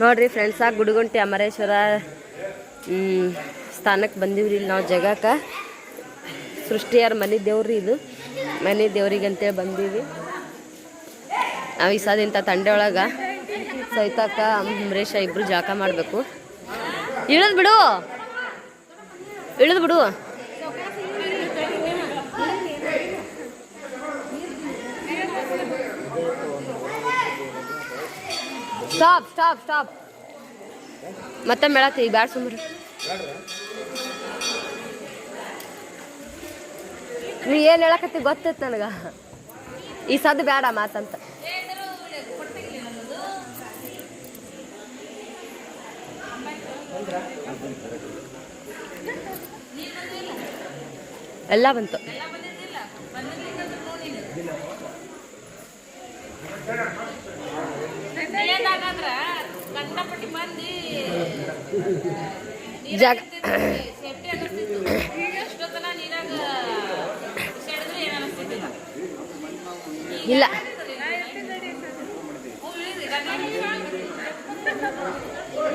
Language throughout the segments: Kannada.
ನೋಡ್ರಿ ಫ್ರೆಂಡ್ಸ ಗುಡುಗುಂಟಿ ಅಮರೇಶ್ವರ ಸ್ಥಾನಕ್ಕೆ ಬಂದೀವ್ರಿ ಇಲ್ಲಿ ನಾವು ಜಗಕ್ಕೆ ಸೃಷ್ಟಿಯಾರ ಮನೆ ದೇವ್ರಿ ಇದು. ಮನೆ ದೇವ್ರಿಗೆ ಅಂತೇಳಿ ಬಂದೀವಿ. ನಾವು ಈ ಸದ ಇಂಥ ತಂಡೆ ಒಳಗೆ ಸೈತಕ್ಕ ಅಮರೇಶ ಇಬ್ಬರು ಜಾಕ ಮಾಡಬೇಕು. ಇಳಿದ್ ಬಿಡು. ಇಳಿದ್ ಬಿಡು. ಸ್ಟಾಪ್ ಸ್ಟಾಪ್ ಸ್ಟಾಪ್ ಮತ್ತೆ ಮೇಳತ್ತಿ ಬ್ಯಾಡ್ ಸುಮ್ರಿ ನೀ ಏನು ಹೇಳಕತ್ತಿ ಗೊತ್ತೈತೆ ನನಗೆ? ಈ ಸದ್ದು ಬೇಡ ಮಾತಂತ. ಎಲ್ಲ ಬಂತು. ನೀರಾಗಾದ್ರ ಕಂಡಪಟ್ಟಿ ಮಂದಿ ಜಾಗ ಸೇಫ್ಟಿ ಅನ್ನಿಸ್ತಿತ್ತು ಎಷ್ಟೊತ್ತನ ನೀರಾಗ ಬಿಸಾಡಿದ್ರು ಏನು ಅನ್ನಿಸ್ತಿದ್ದಿಲ್ಲ ಇಲ್ಲ.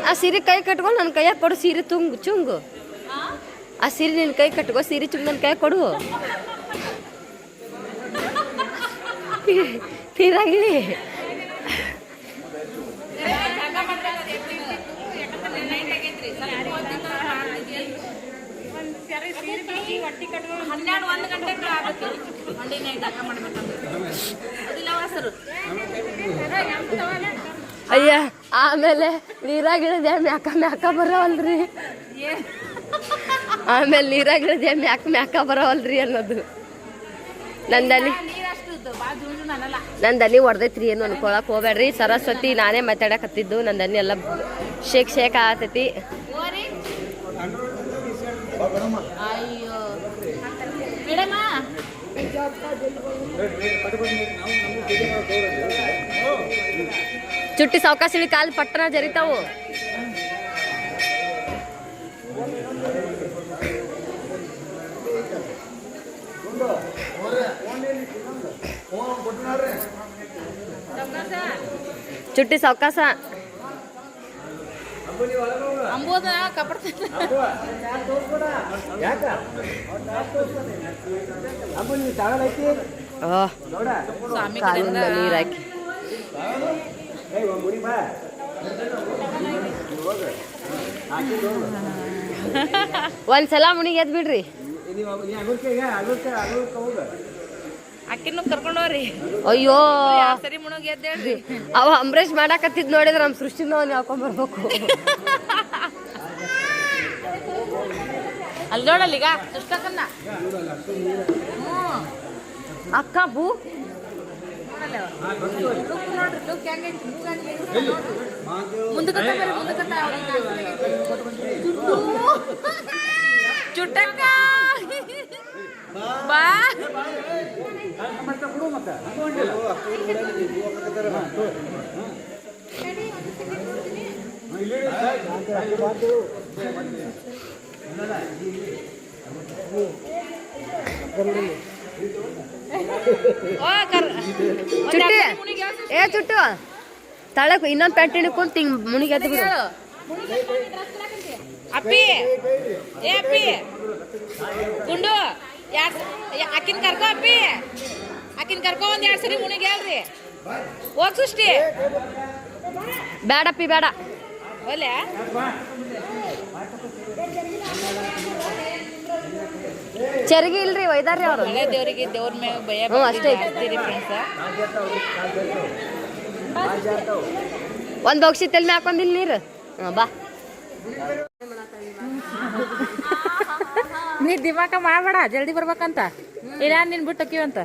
ಆ ಸೀರೆ ಕೈ ಕಟ್ಕೊಂಡು ನನ್ನ ಕೈಯಾಗ ಕೊಡು ಸೀರೆ ತುಂಗು ಚುಂಗು. ಆ? ಸೀರೆ ನಿನ್ನ ಕೈ ಕಟ್ಕೋ ಸೀರೆ ಚುಂಗ್ ನನ್ನ ಕೈಯಾಗ ಕೊಡು. ನೀರಾಗಿಳಿ ಹನ್ನೆರಡು ಒಂದು ಗಂಟೆಗೆ ಆಗತ್ತೆ. ಮಂಡಿನಾಗ ಜಾಗ ಮಾಡ್ಬೇಕಂದ್ರೆ. ಅದಿಲ್ಲ ವಾಸರು? ಅಯ್ಯ ಆಮೇಲೆ ನೀರಾಗಿಡದೆ ಮ್ಯಾಕ ಮ್ಯಾಕ ಬರವಲ್ರಿ. ಆಮೇಲೆ ನೀರಾಗಿಡದೆ ಮ್ಯಾಕ ಮ್ಯಾಕ ಬರವಲ್ರಿ ಅನ್ನೋದು. ನಂದನಿ ನಂದನಿ ನನ್ನ ದನಿ ಹೊಡೆದೈತ್ರಿ ಏನು ಅನ್ಕೊಳಕ್ ಹೋಗ್ಬೇಡ್ರಿ. ಸರಸ್ವತಿ ನಾನೇ ಮಾತಾಡಕತ್ತಿದ್ದು ನನ್ನ ದನಿ ಎಲ್ಲ ಶೇಕ್ ಶೇಕ್ ಆಗತೈತಿ. ಓರಿ ಅಯ್ಯೋ ಮೇಡಮ ಚುಟ್ಟಿ ಸಾವಕಾಶಿಳಿ ಕಾಲು ಪಟ್ಟಣ ಜರಿತಾವು ಚುಟ್ಟಿ ಸಾವಕಾಶ ಅಂಬೋದ ಕಪಡ ಓ ಸ್ವಾಮಿ ಕಾಲಿಂದ ನೀರು ಹಾಕಿ. ಒಂದ್ಸಲ ಮುನಿಗೆ ಎದ್ ಬಿಡ್ರಿ. ಅಕ್ಕಿನೂ ಕರ್ಕೊಂಡೋರಿ ಅಯ್ಯೋ. ಸರಿ ಮುಣಗ್ ಎದ್ದೇಳ್ರಿ. ಅವ ಅಂಬರೀಷ್ ಮಾಡಾಕತ್ತಿದ್ ನೋಡಿದ್ರೆ ನಮ್ಮ ಸೃಷ್ಟಿನ ಅವ್ನು ಹಾಕೊಂಡ್ಬರ್ಬೇಕು ಅಲ್ಲಿ ನೋಡಲ್ಲ ಈಗ ಸೃಷ್ಟಕನ್ನ ಅಕ್ಕ ಬೂ. ಮುಂದಕ್ಕ ಚುಟ್ಟಕ್ಕ. ಬಾ. ಚುಟ್ಟಿ. ಏ ಚುಟ್ಟು. ತಳಕ್ ಇನ್ನೊಂದು ಪ್ಯಾಂಟ್ ಹಿಡ್ಕೊಂಡು ತಿಂಗ್ ಮುನಿಗೆ ಎದ್ದು ಬಿಡು ಅಪ್ಪಿ. ಏ ಅಪ್ಪಿ. ಗುಂಡು. ಯಾರ್ ಅಕ್ಕಿನ ಕರ್ಕೋ ಅಪ್ಪಿ. ಅಕ್ಕಿನ ಕರ್ಕೋ ಒಂದ್ ಎರಡ್ ಸರಿ ಮುಣಿಗೆ ಹೇಳ್ರಿ. ಹೋಗ್ ಸೃಷ್ಟಿ. ಬೇಡಪ್ಪಿ ಬೇಡ ಒಲೆ ಚರಿಗೆ ಇಲ್ರಿ ಒಯ್ದಾರ್ರಿ ಅವರು. ಮಳೆ ದೇವರಿಗೆ ದೇವ್ರ ಮೇಲೆ ಭಯ ಹ್ಞೂ, ಅಷ್ಟೇ. ಫ್ರೆಂಡ್ಸ್ ಒಂದು ಬಗ್ಸಿ ತೆಲ್ ಮ್ಯಾಕ್ ಹಾಕೊಂಡಿಲ್ಲ ನೀರು. ಹಾಂ ಬಾ. ನೀ ದಿಮಾಕ ಮಾಡಬೇಡ, ಜಲ್ದಿ ಬರ್ಬೇಕಂತ. ಇಲ್ಲ, ನಿನ್ ಬಿಟ್ಟು ಅಕ್ಕಿವಂತ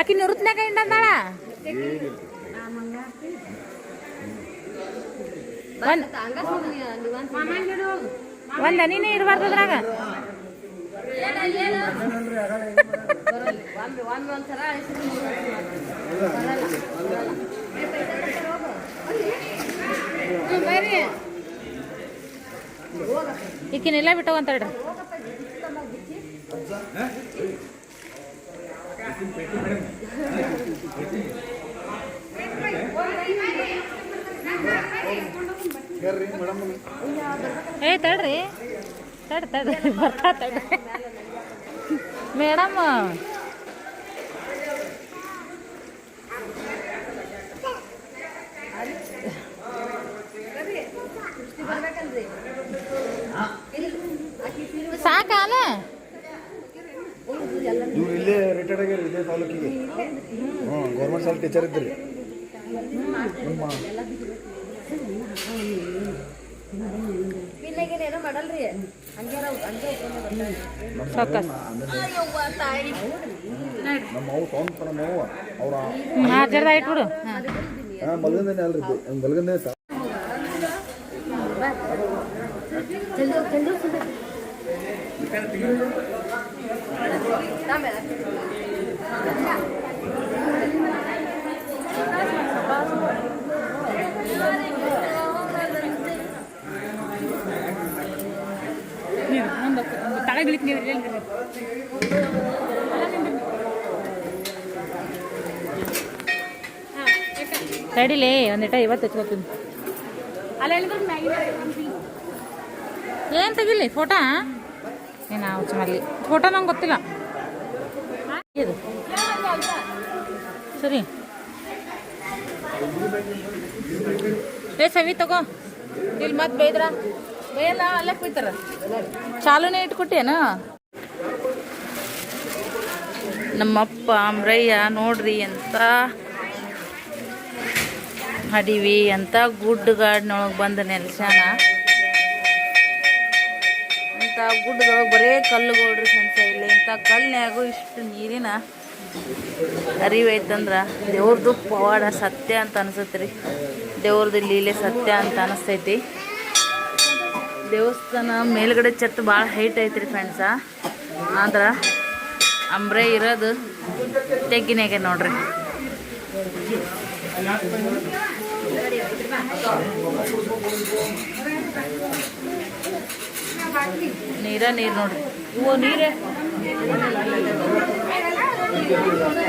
ಅಕ್ಕಿ ನಿವೃತ್ನಾಗ ಹಿಂಡಂದಾಳ ಒಂದ್ ಒಂದ್ ಹನಿನೇ ಇರಬಾರ್ದು ಅದ್ರಾಗ. ಈಕಿನೆಲ್ಲ ಬಿಟ್ಟವಂತಳ್ರಿ ಏ ತಡ್ರಿ. ತಡ್ ತಡ್ರಿ ಬರ್ತಾ ತಡ್ರಿ ಮೇಡಮ್. ಇವ್ರು ಇಲ್ಲೇ ರಿಟೈರ್ಡ್ ಆಗ್ಯಾರ ಇದೇ ತಾಲೂಕಿಗೆ. ಹ್ಞೂ ಗೌರ್ಮೆಂಟ್ ಶಾಲೆ ಟೀಚರ್ ಇದ್ರಿ ನಿಮ್ಮ ಏನೋ ಮಾಡಲ್ರಿ? ಹಂಗೆ ಸಾಕಸ್ ನಮ್ಮ ಅವು ಸ್ವಂತ ನಮ್ಮ ಅವ್ವ ಅವ್ರ ಹಾಜರ್ದ ಇಟ್ಬಿಡು. ಹಾಂ. ಅಲ್ರಿ ನೀವು ತಳಗಿಳಿಕ್ ನೀವು ತಡಿಲೇ ಒಂದಿಟ ಇವತ್ತು ಹಚ್ಕೋತೀನಿ ಏನು ತೆಗಿಲಿ ಫೋಟೋ ಏನು ಅವಚಮಲ್ಲಿ ಫೋಟೋ ನಂಗೆ ಗೊತ್ತಿಲ್ಲ. ಇದು. ಸರಿ. ಏ ಸವಿ ತಗೋ. ಇಲ್ಲಿ ಮತ್ತೆ ಬೇಯ್ದ್ರ? ಬೇಯಲ್ಲ ಅಲ್ಲ ಕುಯ್ತಾರ? ಚಾಲುನೇ ಇಟ್ಕೊಟ್ಟೇನ? ನಮ್ಮಪ್ಪ ಅಮ್ರಯ್ಯ ನೋಡ್ರಿ ಎಂತ ಹಡಿವಿ ಎಂತ ಗುಡ್ಡಗಾಡಿನೊಳಗೆ ಬಂದ ನೆಲ್ಸ್ಯಾನ. ಇಂಥ ಗುಡ್ಡದೊಳಗೆ ಬರೇ ಕಲ್ಲುಗಳ್ರಿ ಸಣ್ಣ ಇಲ್ಲಿ ಇಂಥ ಕಲ್ಲಿನ್ಯಾಗೂ ಇಷ್ಟು ನೀರಿನ ಅರಿವೈತಂದ್ರೆ ದೇವ್ರದ್ದು ಪವಾಡ ಸತ್ಯ ಅಂತ ಅನಿಸುತ್ತೆ ರೀ ದೇವ್ರದ್ದು ಲೀಲೆ ಸತ್ಯ ಅಂತ ಅನಿಸ್ತೈತಿ. ದೇವಸ್ಥಾನ ಮೇಲ್ಗಡೆ ಛತ್ ಭಾಳ ಹೈಟ್ ಐತ್ರಿ ಫ್ರೆಂಡ್ಸ ಆದ್ರೆ ಅಂಬ್ರೆ ಇರೋದು ತೆಗ್ಗಿನಾಗೆ ನೋಡ್ರಿ. ನೀರ, ನೀರು ನೋಡ್ರಿ. ಇವು ನೀರೇ?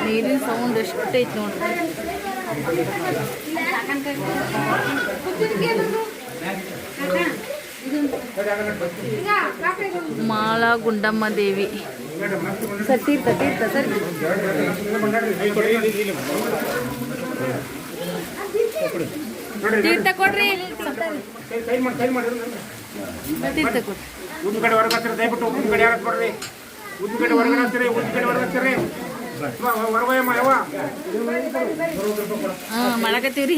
ನೀರಿನ ಸೌಂಡ್ ಎಷ್ಟು ಐತಿ ನೋಡ್ರಿ. ಮಾಲಾ ಗುಂಡಮ್ಮ ದೇವಿ. ಸರ್ ತೀರ್ಥ ತೀರ್ಥ ಸರ್ ತೀರ್ಥ ಕೊಡ್ರಿ. ತೀರ್ಥ ಕೊಡ್ರಿ. ಉದ್ದು ಕಡೆ ಹೊರಗೆ ಹತ್ತಿರ ದಯವಿಟ್ಟು ಉದ್ದು ಕಡೆ ಯಾಕೆ ಕೊಡ್ರಿ ಉದ್ದು ಕಡೆ ಹೊರಗಡೆ ಹತ್ತಿರ ಉದ್ದು ಕಡೆ ಹೊರಗೆ ಹತ್ತಿರ ಹೊರಗೋಯಮ್ಮ ಯಾವ ಹಾಂ ಮಾಡಕತ್ತೀವ್ರಿ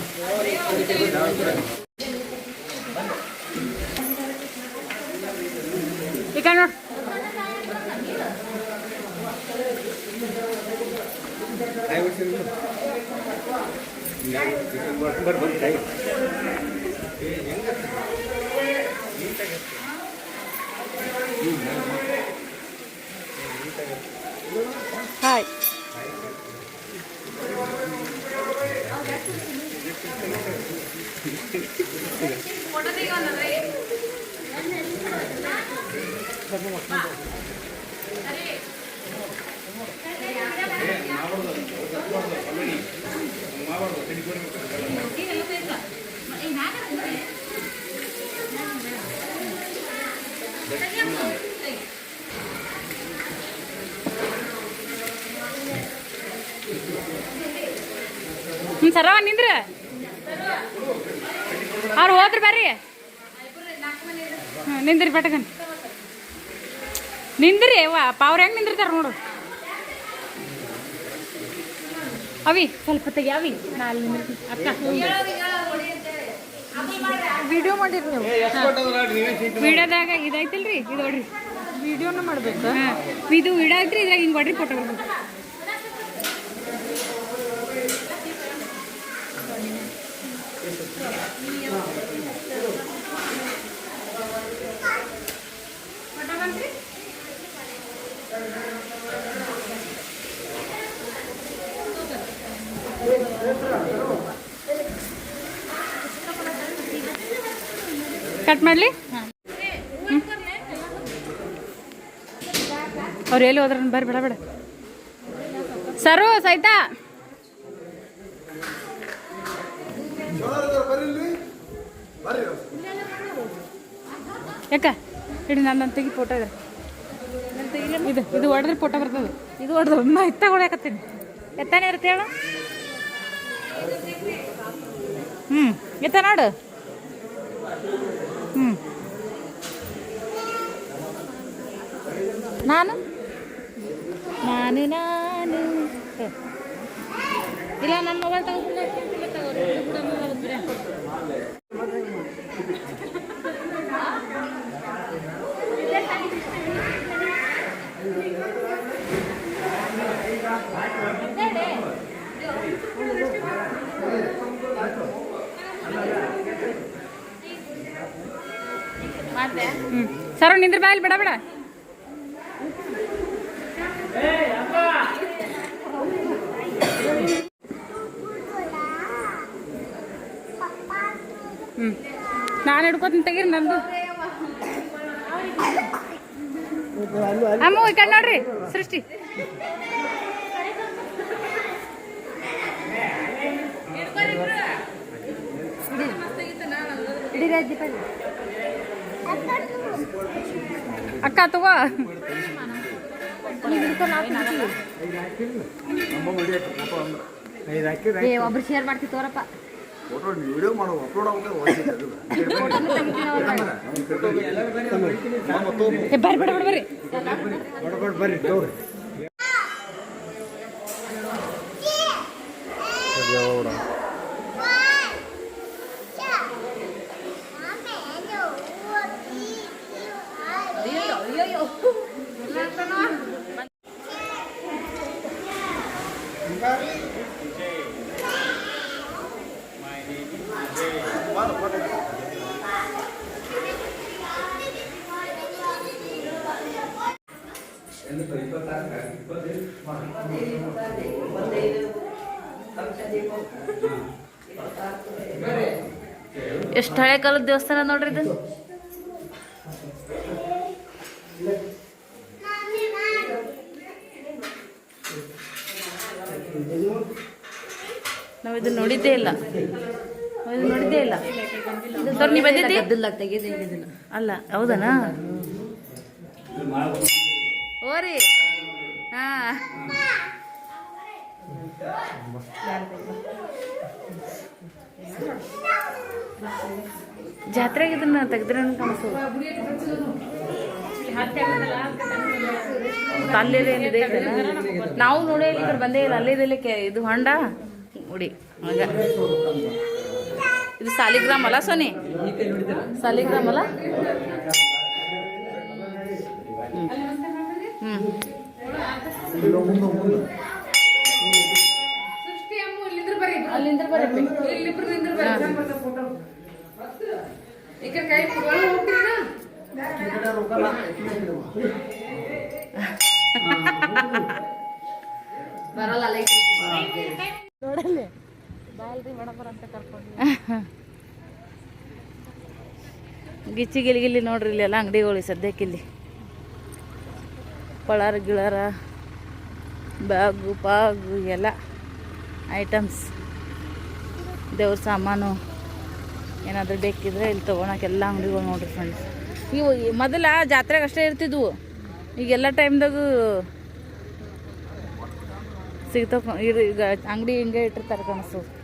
ನಡ್ರಿ ಅಮ್ಮ ನಾನು ನಮ್ಸ್ಕೊಂಡ್ ಬಂದು ನಿಂತ್ಕೊಂಡು ನಡ್ರಿ ಅಮ್ಮ ನಡ್ರಿ ಬರ್ತೀನಲ್ಲ ಹಾಂ ಬರ್ರಿ ಈ ಕಡೆ ನೋಡ್ ಹಾಯ್ ಹ್ಞೂ ಸರವ ನಿಂದ್ರ. ಅವ್ರು ಹೋದ್ರ ಬರ್ರಿ. ನಿಂದ್ರಿ ಬೆಟಗನ್ ನಿಂದ್ರಿ ವಾ ಅವ್ರು ಹೆಂಗ್ ನಿಂದಿರ್ತಾರ ನೋಡು. ಅವಿ ಸ್ವಲ್ಪ ತೆಗಿ ಅವಿ. ಅಕ್ಕ ವಿಡಿಯೋ ಮಾಡಿರಿ ನೀವು? ವಿಡಿಯೋದಾಗ ಇದೈತಿಲ್ರಿ ಇದು ನೋಡ್ರಿ. ವಿಡಿಯೋನ ಮಾಡ್ಬೇಕು? ಹಾಂ ಇದು ವಿಡಿಯೋ ಐತ್ರಿ ಇದ್ರಾಗ ಹಿಂಗೆ ಹೊಡ್ರಿ ಫೋಟೋ ಬರ್ಬೇಕು ಕಟ್ ಮಾಡಲಿ? ಅವ್ರು ಎಲ್ಲಿ ಹೋದ್ರ ಬರ್ರಿ, ಬೇಡ ಬೇಡ. ಸರು, ಸೈತ? ಯಾಕ? ಹಿಡಿ ನನ್ನ ತೆಗಿ ಫೋಟೋ ಇದೆ. ಇದು ಇದು ಹೊಡೆದ್ರೆ ಫೋಟೋ ಬರ್ತದೆ. ಇದು ಹೊಡೆದು ನಾ ಎತ್ತ ಹೊಡ್ಯಾಕತ್ತೀನಿ ಎತ್ತಾನೆ ಇರುತ್ತೆ ಹೇಳು? ಹ್ಞೂ ಎತ್ತ ನೋಡು. ನಾನು? ನಾನು ನಾನು. ಇಲ್ಲ ನನ್ನ ಮೊಬೈಲ್ ಸರ್ ನಿಂದ್ರ ಬಾಯಲ್ಲಿ ಬೇಡ ಬೇಡ. ನಾನು ಹಿಡ್ಕೋತೀನಿ ತೆಗೀರಿ ನಂದು. ಅಮ್ಮ ಈ ಕಡೆ ನೋಡ್ರಿ ಸೃಷ್ಟಿ. ಅಕ್ಕ ತಗೋ. ಒಬ್ರು ಶೇರ್ ಮಾಡ್ತೀವಿ ತೋರಪ್ಪ. ಫೋಟೋ ವಿಡಿಯೋ ಮಾಡೋ ಅಪ್ಲೋಡ್ ಆಗುತ್ತೆ ಬರ್ರಿ ಬರ್ರಿ ಬೇಡ ಎಷ್ಟು ಹಳೆ ಕಾಲದ ದೇವಸ್ಥಾನ ನೋಡ್ರಿ ಇದು? ನಾವು ಇದನ್ನ ನೋಡಿದ್ದೇ ಇಲ್ಲ. ನೋಡಿದ್ದೇ ಇಲ್ಲ. ನೀವು ಬಂದಿದ್ದಿ? ಅಲ್ಲ ಹೌದನಾ? ಓರಿ ಹಾ. ಜಾತ್ರೆಗೆ ಇದನ್ನ ತೆಗೆದ್ರೆ ಕಾಣಿಸು? ಇದೆಲ್ಲ? ನಾವು ನೋಡೇ ಇಲ್ಲ ಬಂದೇ ಇಲ್ಲ. ಅಲ್ಲೇ ಇದೆಲ್ಲ ಕೆ- ಇದು ಹೊಂಡ? ಉಡಿ. ಇದು ಸಾಲಿಗ್ರಾಮ್ ಅಲ್ಲ ಸೋನಿ? ಸಾಲಿಗ್ರಾಮ್ ಅಲ್ಲ ಅಂತ ಕರ್ಕೊಂಡು ಗಿಚ್ಚಿ ಗಿಲಿ ನೋಡ್ರಿ ಇಲ್ಲಿ ಎಲ್ಲ ಅಂಗಡಿಗಳು ಸದ್ಯಕ್ಕೆ ಇಲ್ಲಿ. ಪಳಾರ ಗಿಳಾರ. ಬ್ಯಾಗು, ಪಾಗು, ಎಲ್ಲ ಐಟಮ್ಸ್. ದೇವ್ರ ಸಾಮಾನು ಏನಾದರೂ ಬೇಕಿದ್ರೆ ಇಲ್ಲಿ ತೊಗೊಳಕ್ಕೆ ಎಲ್ಲ ಅಂಗಡಿಗಳು ನೋಡ್ರಿ ಫ್ರೆಂಡ್ಸ್ ಇವು ಮೊದಲ ಜಾತ್ರೆಗೆ ಅಷ್ಟೇ ಇರ್ತಿದ್ವು. ಈಗೆಲ್ಲ ಟೈಮ್ದಾಗೂ ಸಿಗ್ತಾವ ಈಗ ಅಂಗಡಿ ಹಿಂಗೆ ಇಟ್ಟಿರ್ತಾರೆ ಕಾಣಿಸ್ತದೆ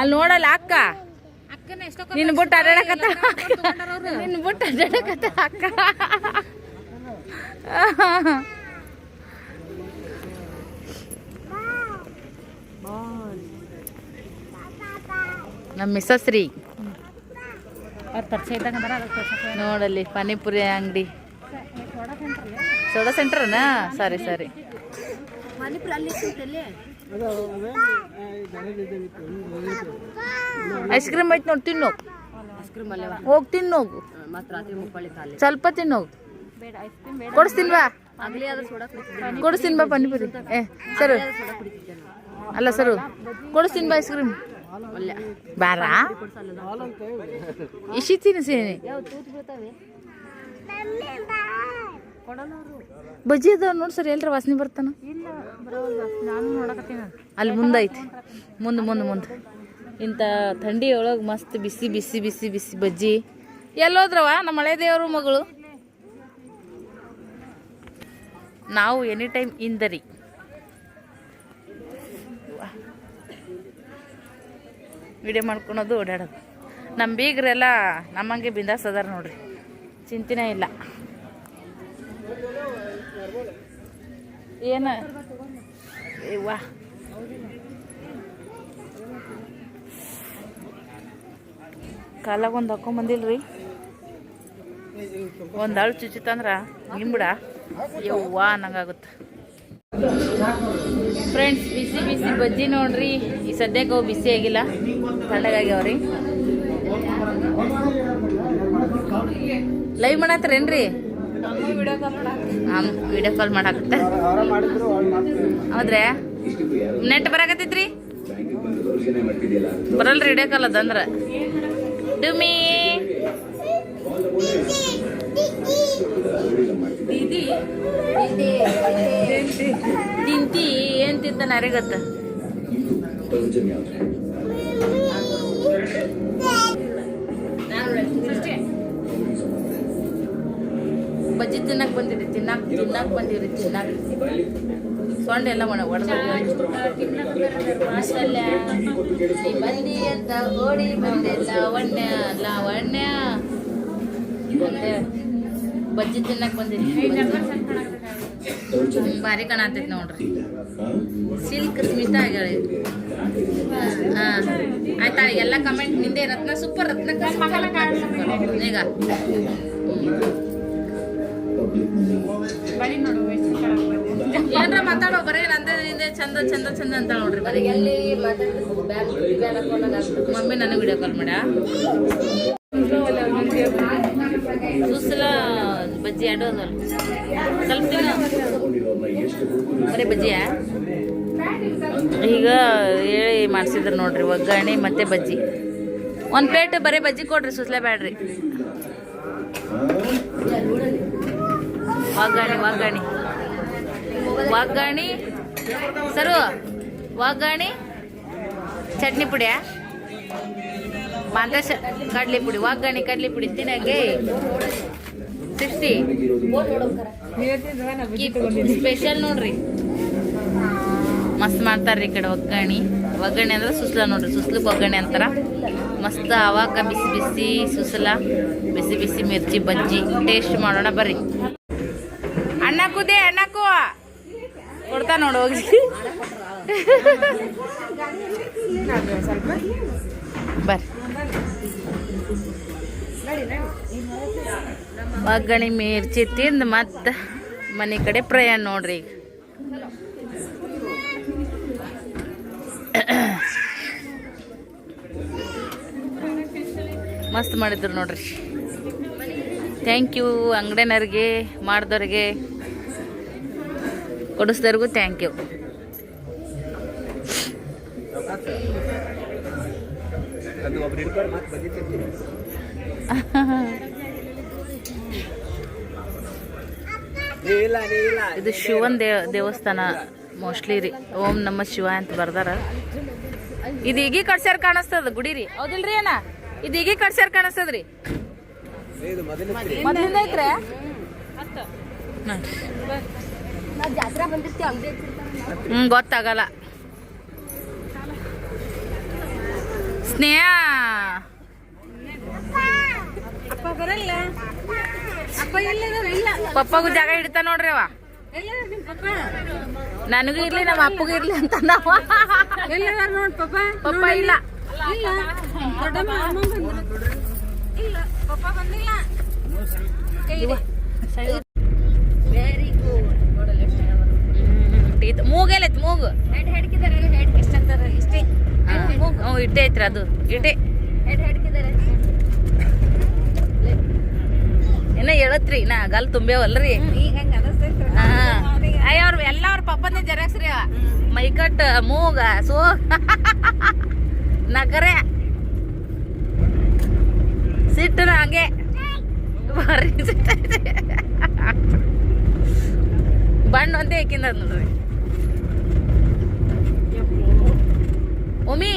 ಅಲ್ಲಿ ನೋಡಲ್ಲ ಅಕ್ಕ. ನಿನ್ನ ಬುಟ್ಟ ಅಡ್ಡಾಡಕತ್ತ ನಿನ್ನ ಬುಟ್ಟ ಅಡ್ಡಾಡಕತ್ತ ಅಕ್ಕ. ನಮ್ಮ ಮಿಸಸ್ ರೀ ನೋಡಲಿ ಪರಿಚಯ ಇದ್ದಾಗ ಅಂದ್ರೆ ಅದಕ್ಕೆ ತೋರ್ಸಕ್ಕೆ ನೋಡಲ್ಲಿ ಪಾನಿಪುರಿ ಅಂಗಡಿ. ಸೋಡಾ ಸೆಂಟ್ರನಾ? ಸರಿ ಸರಿ. ಐಸ್ ಕ್ರೀಮ್ ಐತೆ ನೋಡಿ ತಿನ್ನೋ. ಐಸ್ ಕ್ರೀಮ್ ಅಲ್ಲೇ ಹೋಗಿ. ತಿನ್ನೋಗು ಸ್ವಲ್ಪ ತಿನ್ನೋಗು ಬೇಡ ಐಸ್ ಕ್ರೀಮ್ ಬೇಡ. ಕೊಡಿಸ್ತೀನಿ ಬಾ ಪನ್ನಿಪುರಿ ಏ ಸರ್. ಅಲ್ಲ ಸರು. ಕೊಡಿಸ್ತೀನಿ ಬಾ ಐಸ್ ಕ್ರೀಮ್ ಅಲ್ಲ ಬಾರ? ಇಶಿ ತಿನ್ನಿಸೇನೆ ಬಜ್ಜಿ ಅದಾವ ನೋಡಿ ಸರ್, ಎಲ್ರ ವಾಸನೆ ಬರ್ತಾನ? ಅಲ್ಲಿ ಮುಂದೆ ಐತಿ ಮುಂದೆ ಮುಂದೆ ಮುಂದೆ. ಇಂಥ ಥಂಡಿ ಒಳಗೆ ಮಸ್ತ್ ಬಿಸಿ ಬಿಸಿ ಬಿಸಿ ಬಿಸಿ ಬಜ್ಜಿ. ಎಲ್ಲೋದ್ರವ? ನಮ್ಮ ಮಳೆ ದೇವರು ಮಗಳು. ನಾವು ಎನಿ ಟೈಮ್ ಇಂದರಿ. ವಿಡಿಯೋ ಮಾಡ್ಕೊಳೋದು ಓಡಾಡೋದು. ನಮ್ಮ ಬೀಗರೆಲ್ಲ ನಮ್ಮಂಗೆ ಬಿಂದಾಸ್ ಅದಾರ ನೋಡ್ರಿ. ಚಿಂತೆನೇ ಇಲ್ಲ. ಏನ? ಏ, ವಾ. ಕಾಲಾಗ ಒಂದು ಹಾಕೊಂಬಂದಿಲ್ರಿ ಒಂದು ಅಳು ಚುಚ್ಚಿತಂದ್ರ ನಿಂಬಿಡ ಯವ್ವಾ ಅನ್ನಂಗಾಗುತ್ತೆ ಫ್ರೆಂಡ್ಸ್ ಬಿಸಿ ಬಿಸಿ ಬಜ್ಜಿ ನೋಡ್ರಿ. ಈ ಸದ್ಯಕ್ಕೆ ಅವು ಬಿಸಿ ಆಗಿಲ್ಲ. ತಣ್ಣಗಾಗ್ಯಾವ್ರಿ ಲೈವ್ ಮಾಡತ್ತೀರೇನ್ರಿ? ವಿಡಿಯೋ ಕಾಲ್ ಮಾಡಾಕತ್ತ. ಹೌದ್ರೆ? ನೆಟ್ ಬರಾಕತ್ತೈತ್ರಿ? ಬರಲ್ರಿ ವಿಡಿಯೋ ಕಾಲ್ ಅದಂದ್ರ ಡುಮಿ. ತಿಂತಿ ಏನ್ ತಿಂತಾನ ಯಾರಿಗತ್ತ ಬಜ್ಜಿ ತಿನ್ನಕ್ ಬಂದಿರಿ ತಿನ್ನಕ್ ತಿನ್ನಕ್ ಬಂದಿರಿ ತಿನ್ನಕ್. ಸೊಂಡ ಎಲ್ಲ ಒಣ ಬಂದಿ ಅಂತ ಓಡಿ ಬಂದೆ ಲಾವಣ್ಯ ಲಾವಣ್ಯ. ಮತ್ತೆ ಬಜ್ಜಿ ತಿನ್ನಕ್ ಬಂದಿರಿ ಭಾರಿ ಕಾಣತೈತಿ ನೋಡ್ರಿ. ಸಿಲ್ಕ್ ಸ್ಮಿತಾ ಆಗ್ಯಾಳ. ಹಾಂ ಆಯ್ತಾ ಎಲ್ಲ ಕಮೆಂಟ್ ನಿಂದೆ ರತ್ನ ಸೂಪರ್ ರತ್ನ. ಈಗ. ಏನ್ರ ಮಾತಾಡೋ ಬರೀ ನಂದೇ ನಿಂದೆ ಚಂದ ಚಂದ ಚಂದ ಅಂತ ನೋಡ್ರಿ ಮಮ್ಮಿ ನನಗೆ ವಿಡಿಯೋ ಕಾಲ್ ಮಾಡ ಸುಸಲ ಬಜ್ಜಿ ಆಡೋದಲ್ಲ ಸ್ವಲ್ಪ ಬರೀ ಬಜ್ಜಿಯಾ? ಈಗ ಹೇಳಿ ಮಾಡಿಸಿದ್ರು ನೋಡ್ರಿ ಒಗ್ಗರಣೆ ಮತ್ತೆ ಬಜ್ಜಿ. ಒಂದು ಪ್ಲೇಟ್ ಬರೀ ಬಜ್ಜಿ ಕೊಡ್ರಿ ಸುಸ್ಲೆ ಬ್ಯಾಡ್ರಿ. ಒಗ್ಗರಣೆ ಒಗ್ಗರಣೆ ಒಗ್ಗರಣೆ ಸರು ಒಗ್ಗರಣೆ ಚಟ್ನಿ ಪುಡಿಯ ಮಾಂತೇಶ ಕಡ್ಲಿ ಪುಡಿ ಒಗ್ಗರಣೆ ಕಡ್ಲಿ ಪುಡಿ ತಿನ್ನಗೆ ಸಿಕ್ಸ್ಟಿ. ಸ್ಪೆಷಲ್ ನೋಡ್ರಿ. ಮಸ್ತ್ ಮಾಡ್ತಾರ್ರಿ ಈ ಕಡೆ ಒಗ್ಗರಣೆ ಒಗ್ಗರಣೆ ಅಂದ್ರೆ ಸುಸ್ಲ ನೋಡ್ರಿ ಸುಸ್ಲಕ್ಕೆ ಒಗ್ಗರಣೆ ಅಂತಾರ. ಮಸ್ತ್ ಅವಾಗ ಬಿಸಿ ಬಿಸಿ ಸುಸಲ, ಬಿಸಿ ಬಿಸಿ ಮಿರ್ಚಿ, ಬಜ್ಜಿ. ಟೇಸ್ಟ್ ಮಾಡೋಣ ಬರ್ರಿ. ನೋಡು ಹೋಗಿ ಬರ್ರಿ. ಒಗ್ಗಣಿ ಮಿರ್ಚಿ ತಿಂದು ಮತ್ತೆ ಮನೆ ಕಡೆ ಪ್ರಯಾಣ ನೋಡ್ರಿ ಈಗ. ಮಸ್ತ್ ಮಾಡಿದ್ರು ನೋಡ್ರಿ. ಥ್ಯಾಂಕ್ ಯು ಅಂಗಡಿನವ್ರಿಗೆ ಮಾಡಿದವ್ರಿಗೆ. ಕೊಡಿಸ್ದವ್ರಿಗೂ ಥ್ಯಾಂಕ್ ಯು ಇದು ಶಿವನ್ ದೇವ ದೇವಸ್ಥಾನ ಮೋಸ್ಟ್ಲಿ ರೀ. ಓಂ ನಮ್ಮ ಶಿವ ಅಂತ ಬರ್ದಾರ. ಇದು ಈಗಿ ಕಟ್ಸ್ಯಾರ ಕಾಣಿಸ್ತದ ಗುಡಿ ರೀ ಹೌದಿಲ್ರಿ ಅಣ್ಣ? ಇದು ಈಗಿ ಕಟ್ಸ್ಯಾರ ಕಾಣಿಸ್ತದ್ರಿ. ಮೊದ್ಲಿಂದ ಐತ್ರಿ? ಹ್ಞೂ ಗೊತ್ತಾಗಲ್ಲ. ಸ್ನೇಹ. ಪಪ್ಪಗೂ ಜಾಗ ಹಿಡಿತಾ ನೋಡ್ರಿ ಅವ ನನಗೂ ಇರ್ಲಿ ನಮ್ಮ ಅಪ್ಪಗೂ ಇರ್ಲಿ ಅಂತ ನಾವು. ಎಲ್ಲದಾರ ನೋಡ್ ಪಪ್ಪ. ಪಪ್ಪ ಇಲ್ಲ. ಇಲ್ಲ. ಪಪ್ಪ ಬಂದಿಲ್ಲ ವೆರಿ ಗುಡ್ ನೋಡಲ್ಲ ಎಷ್ಟು ಚೆನ್ನಾಗ್ ಬರುತ್ತೆ. ಮೂಗೆಲ್ಲೈತಿ ಹೆಡ್ ಹೆಡ್ ಇಷ್ಟೇ. ಹ್ಞೂ ಇಟ್ಟೆ ಐತ್ರಿ ಅದು. ಇಟ್ಟೆ. ಹೆಡ್ ಹೆಡ್ಕಿದಾರೆ. ಇನ್ನ ಹೇಳತ್ರಿ ನಾ ಗಲ್ ತುಂಬ್ಯಾವಲ್ರಿ. ಈಗ ಹಂಗ ಅನಸ್ತೈತ್ರ ಹಾ. ಅಯ್ಯ ಅವ್ರ ಎಲ್ಲ ಅವ್ರ ಪಪ್ಪನೇ ಜೆರಾಕ್ಸ್ ರೀ. ಮೈಕಟ್ ಮೂಗ ಸೋ. ನಗರೆ. ಸಿಟ್ಟನ ಹಂಗೆ. ಬರ್ರಿ ಸಿಟ್ಟ ಬಣ್ಣ ಒಂದೇ ಹಾಕಿಂದ ನೋಡ್ರಿ. ಉಮಿ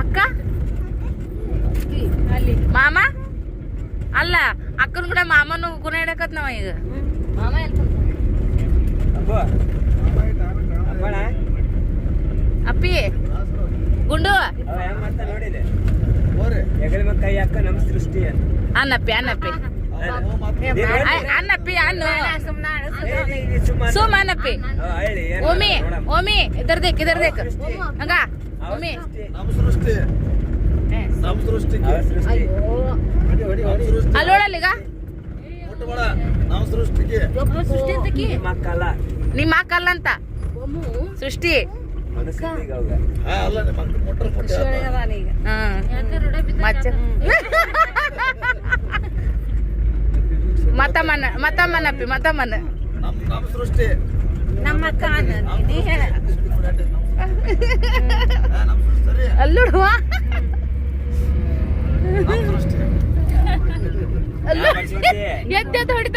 ಅಕ್ಕ? ಅಲ್ಲಿ ಮಾಮ? ಅಲ್ಲ ಅಕ್ಕನ ಕೂಡ ಮಾಮನು ಗುಣ ಹಿಡಕತ್ ನಾವ ಈಗ. ಮಾಮ ಅಪ್ಪಿ ಗುಂಡು. ಕೈ ಸೃಷ್ಟಿ ಅನ್ನಪ್ಪಿ ಅನ್ನಪ್ಪಿ. ಅನ್ನಪ್ಪಿ ಅನ್ನು. ಸುಮ್ಮ ಅನ್ನಪ್ಪಿ. ಓಮಿ ಓಮಿ ಇದರ್ದೇಕ್ ಇದರ್ದೇಕ್ ಇದರ್ ದೇಕ್. ಹಂಗ? ಓಮಿ ನಮ್ಮ ಅಕ್ಕಲ್ಲ ಅಂತ? ಸೃಷ್ಟಿ. ಮತ್ತಮ್ಮನ ಮತ್ತಮ್ಮನಪ್ಪಿ ಮತ್ತಮ್ಮನ. ನಮ್ಮ ನಮ್ಮ ಸೃಷ್ಟಿ ನಮ್ಮ ಅಕ್ಕ ನೀ ಹೇಳ. ಅಲ್ಲುಡುವ? ಎದ್ದೆದ್ದು ಹೊಡಿತ